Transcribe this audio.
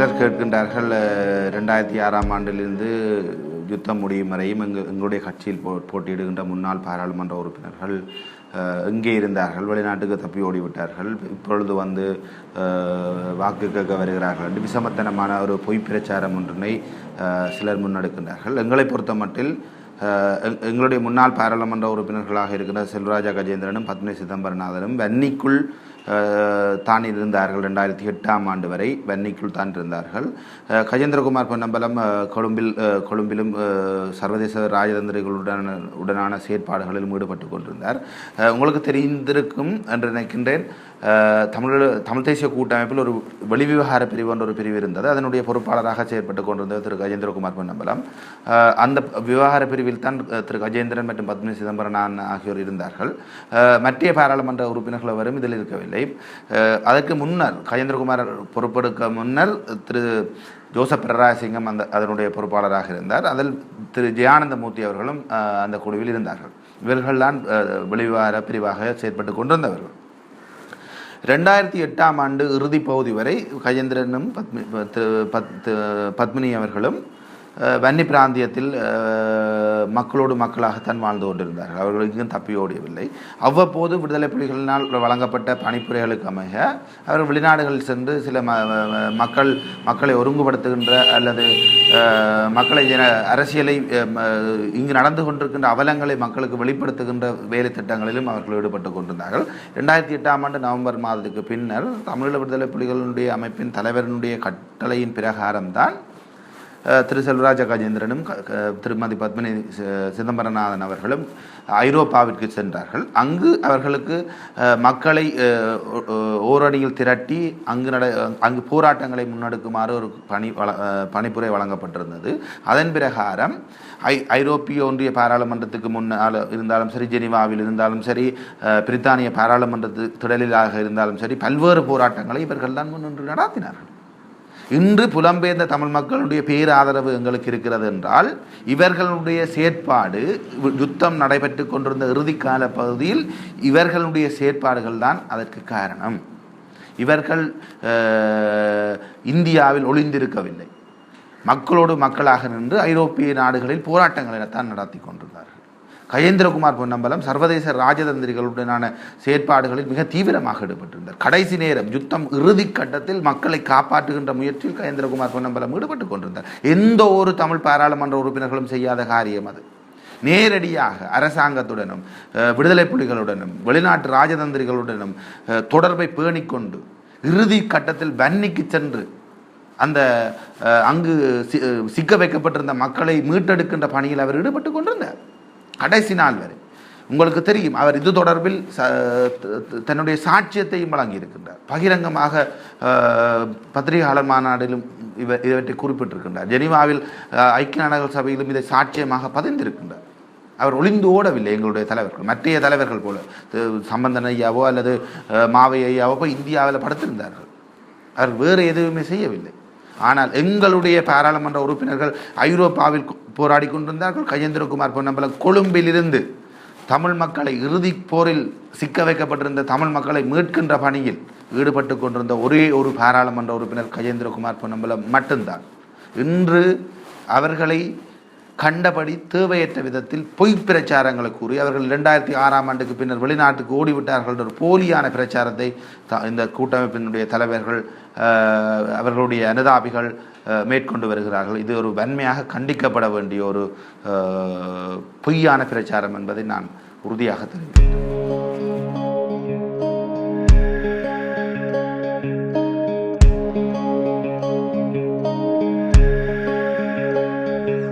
சிலர் கேட்கின்றார்கள் ரெண்டாயிரத்தி ஆறாம் ஆண்டிலிருந்து யுத்தம் முடியும் வரையும் எங்கு எங்களுடைய கட்சியில் போ போட்டியிடுகின்ற முன்னாள் பாராளுமன்ற உறுப்பினர்கள் இங்கே இருந்தார்கள் வெளிநாட்டுக்கு தப்பி ஓடிவிட்டார்கள் இப்பொழுது வந்து வாக்கு கேட்க வருகிறார்கள். என்று விசமத்தனமான ஒரு பொய் பிரச்சாரம் ஒன்றினை சிலர் முன்னெடுக்கின்றார்கள். எங்களை பொறுத்த மட்டில் எங்- எங்களுடைய முன்னாள் பாராளுமன்ற உறுப்பினர்களாக இருக்கிற செல்வராஜா கஜேந்திரனும் பத்மினி சிதம்பரநாதனும் வன்னிக்குள் தான் இருந்தார்கள் ரெண்டாயிரத்தி எட்டாம் ஆண்டு வரை வன்னிக்குள் தான் இருந்தார்கள் கஜேந்திரகுமார் பொன்னம்பலம் கொழும்பில் கொழும்பிலும் சர்வதேச ராஜதந்திரிகளுடன் உடனான செயற்பாடுகளிலும் ஈடுபட்டு கொண்டிருந்தார். உங்களுக்கு தெரிந்திருக்கும் என்று நினைக்கின்றேன் தமிழ் தமிழ் தேசிய கூட்டமைப்பில் ஒரு வெளிவிவகார பிரிவு என்ற ஒரு பிரிவு இருந்தது. அதனுடைய பொறுப்பாளராக செயற்பட்டு கொண்டிருந்தது திரு கஜேந்திரகுமார் பொன்னம்பலம். அந்த விவகார பிரிவில் தான் திரு கஜேந்திரன் மற்றும் பத்மினி சிதம்பரனான் ஆகியோர் இருந்தார்கள். அஹ், மற்ற பாராளுமன்ற உறுப்பினர்கள் வரும் இதில் இருக்கவில்லை. இல்லை. அதற்கு முன்னர் கஜேந்திரகுமார் பொறுப்பெடுக்க முன்னர் திரு ஜோசப் பிரராசிங்கம் அந்த அதனுடைய பொறுப்பாளராக இருந்தார். அதில் திரு ஜெயானந்தமூர்த்தி அவர்களும் அந்த குழுவில் இருந்தார்கள். இவர்கள்தான் அஹ், பிரிவாக செயற்பட்டு கொண்டிருந்தவர்கள். ரெண்டாயிரத்தி எட்டாம் ஆண்டு இறுதி பகுதி வரை கஜேந்திரனும் பத்மி பத்- பத்- பத்மினி அவர்களும் வன்னி பிராந்தியத்தில் மக்களோடு மக்களாகத்தான் வாழ்ந்து கொண்டிருந்தார்கள். அவர்கள் இங்கும் தப்பி ஓடியவில்லை. அவ்வப்போது விடுதலை புலிகளினால் வழங்கப்பட்ட பணிப்புரைகளுக்கு அமைய அவர்கள் வெளிநாடுகளில் சென்று சில மக்கள் மக்களை ஒருங்குபடுத்துகின்ற அல்லது மக்களை ஜன- அரசியலை இங்கு நடந்து கொண்டிருக்கின்ற அவலங்களை மக்களுக்கு வெளிப்படுத்துகின்ற வேலை திட்டங்களிலும் அவர்கள் ஈடுபட்டு கொண்டிருந்தார்கள். ரெண்டாயிரத்தி எட்டாம் ஆண்டு நவம்பர் மாதத்துக்கு பின்னர் தமிழீழ விடுதலை புலிகளுடைய அமைப்பின் தலைவரினுடைய கட்டளையின் பிரகாரம்தான் திரு செல்வராஜ கஜேந்திரனும் க- திருமதி பத்மினி சிதம்பரநாதன் அவர்களும் ஐரோப்பாவிற்கு சென்றார்கள். அங்கு அவர்களுக்கு மக்களை ஓரணியில் திரட்டி அங்கு நட அங்கு போராட்டங்களை முன்னெடுக்குமாறு ஒரு பணி வள அஹ், பணிப்புரை வழங்கப்பட்டிருந்தது. அதன் பிரகாரம் ஐ ஐரோப்பிய ஒன்றிய பாராளுமன்றத்துக்கு முன்னால் இருந்தாலும் சரி ஜெனிவாவில் இருந்தாலும் சரி பிரித்தானிய பாராளுமன்றத்து திடலிலாக இருந்தாலும் சரி பல்வேறு போராட்டங்களை இவர்கள் தான் முன்னின்று நடாத்தினார்கள். இன்று புலம்பெயர்ந்த தமிழ் மக்களுடைய பேராதரவு எங்களுக்கு இருக்கிறது என்றால் இவர்களுடைய செயற்பாடு யுத்தம் நடைபெற்று கொண்டிருந்த இறுதிக்கால பகுதியில் இவர்களுடைய செயற்பாடுகள் தான் அதற்கு காரணம். இவர்கள் இந்தியாவில் ஒளிந்திருக்கவில்லை. மக்களோடு மக்களாக நின்று ஐரோப்பிய நாடுகளில் போராட்டங்களை தான் நடத்தி கொண்டிருந்தார்கள். கஜேந்திரகுமார் பொன்னம்பலம் சர்வதேச ராஜதந்திரிகளுடனான செயற்பாடுகளில் மிக தீவிரமாக ஈடுபட்டிருந்தார். கடைசி நேரம் யுத்தம் இறுதி கட்டத்தில் மக்களை காப்பாற்றுகின்ற முயற்சியில் கஜேந்திரகுமார் பொன்னம்பலம் ஈடுபட்டு கொண்டிருந்தார். எந்த ஒரு தமிழ் பாராளுமன்ற உறுப்பினர்களும் செய்யாத காரியம் அது. நேரடியாக அரசாங்கத்துடனும் விடுதலை புலிகளுடனும் வெளிநாட்டு ராஜதந்திரிகளுடனும் தொடர்பை பேணிக்கொண்டு இறுதி கட்டத்தில் வன்னிக்கு சென்று அந்த அங்கு சி- சிக்க வைக்கப்பட்டிருந்த மக்களை மீட்டெடுக்கின்ற பணியில் அவர் ஈடுபட்டு கொண்டிருந்தார். கடைசி நாள் வரை. உங்களுக்கு தெரியும் அவர் இது தொடர்பில் ச- த- தன்னுடைய சாட்சியத்தையும் வழங்கியிருக்கின்றார். பகிரங்கமாக பத்திரிகையாளர் மாநாட்டிலும் இவ இவற்றை குறிப்பிட்டிருக்கின்றார். ஜெனீவாவில் ஐக்கிய நாடுகள் சபையிலும் இதை சாட்சியமாக பதிந்திருக்கின்றார். அவர் ஒளிந்து ஓடவில்லை எங்களுடைய தலைவர்கள். மற்றைய தலைவர்கள் போல சம்பந்தன் ஐயாவோ அல்லது மாவை ஐயாவோ போய் இந்தியாவில் படுத்திருந்தார்கள். அவர் வேறு எதுவுமே செய்யவில்லை. ஆனால் எங்களுடைய பாராளுமன்ற உறுப்பினர்கள் ஐரோப்பாவில் போராடி கொண்டிருந்தார்கள் கஜேந்திரகுமார் பொன்னம்பலம் கொழும்பிலிருந்து தமிழ் மக்களை இறுதிப் போரில் சிக்க வைக்கப்பட்டிருந்த தமிழ் மக்களை மீட்கின்ற பணியில் ஈடுபட்டு கொண்டிருந்த ஒரே ஒரு பாராளுமன்ற உறுப்பினர் கஜேந்திரகுமார் பொன்னம்பலம் மட்டும்தான். இன்று அவர்களை கண்டபடி தேவையற்ற விதத்தில் பொய் பிரச்சாரங்களை கூறி அவர்கள் இரண்டாயிரத்தி ஆறாம் ஆண்டுக்கு பின்னர் வெளிநாட்டுக்கு ஓடிவிட்டார்கள் என்ற ஒரு போலியான பிரச்சாரத்தை த- இந்த கூட்டமைப்பினுடைய தலைவர்கள் அவர்களுடைய அனுதாபிகள் மேற்கொண்டு வருகிறார்கள். இது ஒரு வன்மையாக கண்டிக்கப்பட வேண்டிய ஒரு பொய்யான பிரச்சாரம் என்பதை நான் உறுதியாக தெரிவிக்கிறேன்